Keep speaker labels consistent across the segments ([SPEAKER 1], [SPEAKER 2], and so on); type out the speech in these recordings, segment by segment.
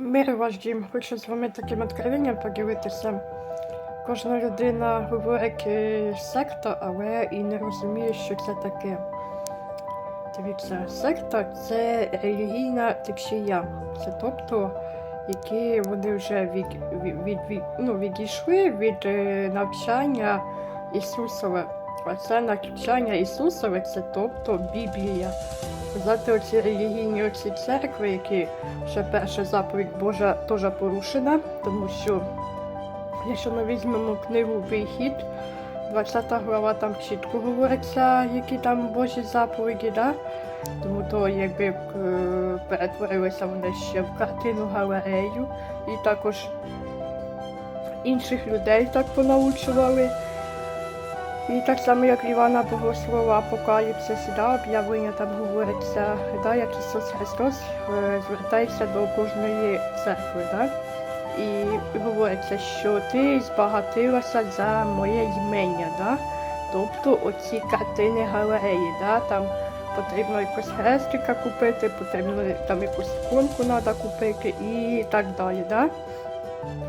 [SPEAKER 1] Мир ваш дім, хочу з вами таким откровенням поділитися. Кожна людина говорить е, секта, але і не розуміє, що це таке. Дивіться, секта це релігійна течія. Це тобто, які вони вже від, від, від, ну, відійшли від е, навчання Ісусове. А це навчання Ісусове це тобто Біблія. Взяти оці релігійні оці церкви, які ще перша заповідь Божа теж порушена, тому що якщо ми візьмемо книгу Вихід, 20 глава там чітко говориться, які там Божі заповіді, да? тому то якби е, перетворилися вони ще в картину галерею і також інших людей так понаучували. І так само, як Івана Богослова Апокаліпсис, да, об'явлення там говориться, да, як Ісус Христос е, звертається до кожної церкви. Да? І говориться, що ти збагатилася за моє ймення. Да? Тобто оці картини галереї, да? там потрібно якось хрестика купити, потрібно там якусь іконку треба купити і так далі. Да?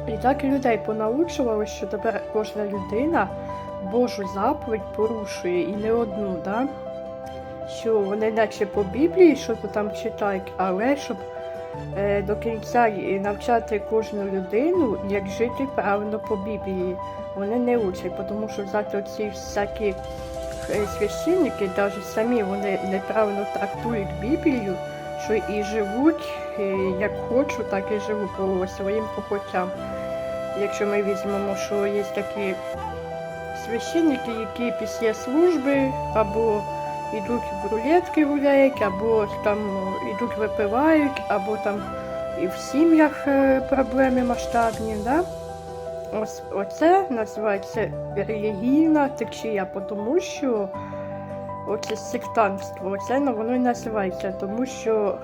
[SPEAKER 1] І так людей понаучували, що тепер кожна людина Божу заповідь порушує і не одну, да? що вони наче по Біблії щось там читають, але щоб е, до кінця навчати кожну людину, як жити правильно по Біблії. Вони не учать, тому що взяти оці всякі е, священники, навіть самі вони неправильно трактують Біблію, що і живуть як хочуть, так і живуть по своїм похотям. Якщо ми візьмемо, що є такі священники, які після служби або йдуть в рулетки гуляють, або там йдуть випивають, або там і в сім'ях е, проблеми масштабні. Да? Ось оце називається релігійна течія, тому що оце сектантство, ну, воно і називається, тому що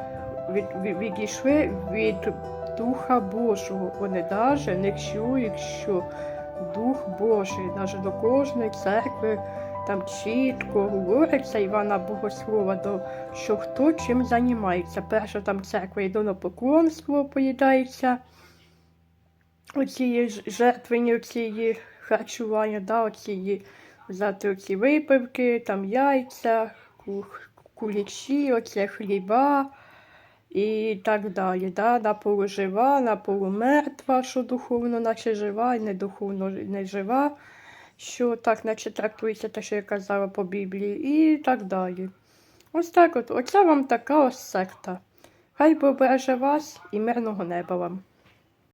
[SPEAKER 1] від, від, відійшли від Духа Божого. Вони навіть не чують, що Дух Божий, навіть до кожної церкви там чітко говориться Івана Богослова, до, що хто чим займається. Перша там церква ідолопоклонство поїдається, оцієї ж- жертвені, оцієї харчування, да, оцієї взяти оці випивки, там яйця, ку- кулічі, оце хліба і так далі. Да? Наполу жива, наполу мертва, що духовно, наче жива, і не духовно не жива, що так, наче трактується те, що я казала по Біблії, і так далі. Ось так от, оця вам така ось секта. Хай побереже вас і мирного неба вам.